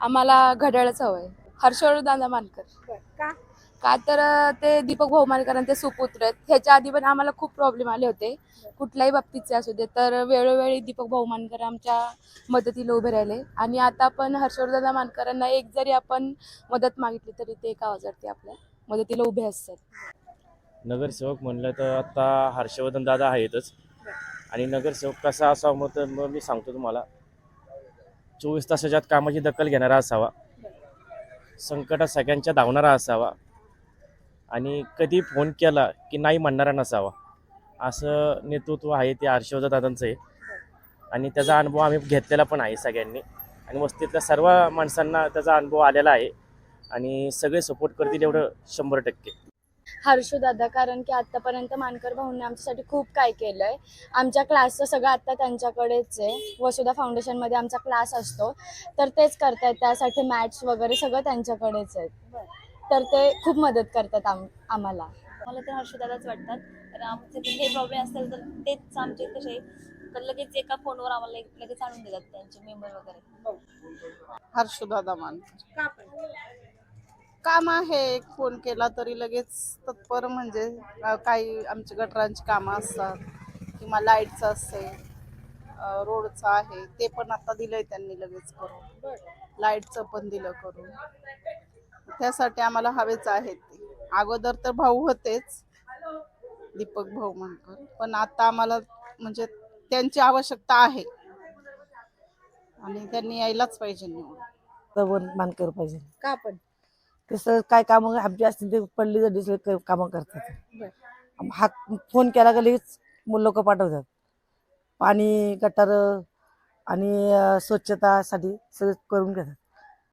आम्हाला घड्याळच हवंय. हर्षवर्धन दादा मानकर. का? का तर ते दीपक भाऊ मानकरांचे सुपुत्र आहेत. ह्याच्या आधी पण आम्हाला खूप प्रॉब्लेम आले होते. कुठल्याही बाबतीचे असू दे तर वेळोवेळी दीपक भाऊ मानकर आमच्या मदतीला उभे राहिले. आणि आता पण हर्षवर्धन मानकरांना एक जरी आपण मदत मागितली तरी ते एका आवाजावरती आपल्या. मदतीला उभे असतात. नगरसेवक म्हणलं तर आता हर्षवर्धन दादा आहेतच. आणि नगरसेवक कसा असावा मग तर मग मी सांगतो तुम्हाला. चोवीस तासाच्या आत कामाची दखल घेणारा असावा. संकटात सगळ्यांच्या धावणारा असावा. आणि कधी फोन केला की नाही म्हणणारा नसावा. असं नेतृत्व आहे ते हर्षवर्धन दादांचं आहे आणि त्याचा अनुभव आम्ही घेतलेला पण आहे सगळ्यांनी. आणि वस्तीतल्या सर्व माणसांना त्याचा अनुभव आलेला आहे. आणि सगळे सपोर्ट करतील एवढं शंभर टक्के. हर्षू दादा कारण की आतापर्यंत मानकर भाऊंनी आमच्यासाठी खूप काय केलंय. आमच्या क्लासचं सगळं आता त्यांच्याकडेच आहे. वसुधा फाउंडेशनमध्ये आमचा क्लास असतो. तर तेच करतायत. त्यासाठी मॅट्स वगैरे सगळं त्यांच्याकडेच आहेत तर ते खूप मदत करतात आम आम्हाला. मला तर हर्षदादाच वाटतात. तर आमचे कुठे प्रॉब्लेम असेल तर तेच आमचे कसे तर लगेच एका फोनवर आम्हाला एक- लगेच आणून देतात त्यांचे मेंबर वगैरे. हर्षदादा मानकर. का पण? काम आहे फोन केला तरी लगेच तत्पर म्हणजे अं, काही आमची गटरांची कामं असतात किंवा लाईटचं असेल अं, रोडचं आहे ते पण आता दिलंय त्यांनी लगेच करून. लाईटचं पण दिलं करून. त्यासाठी आम्हाला हवेच आहेत ते. अगोदर तर भाऊ होतेच दीपक भाऊ म्हणकर पण आता आम्हाला म्हणजे त्यांची आवश्यकता आहे. आणि त्यांनी यायलाच पाहिजे निवडून. मानकर पाहिजे. का पण? तसं काय कामं आमची असतील ते पडली तर दुसरे कामं करतात. हात फोन केला का लगेच लोक पाठवतात. पाणी गटार आणि अं, स्वच्छतासाठी सगळं करून घेतात.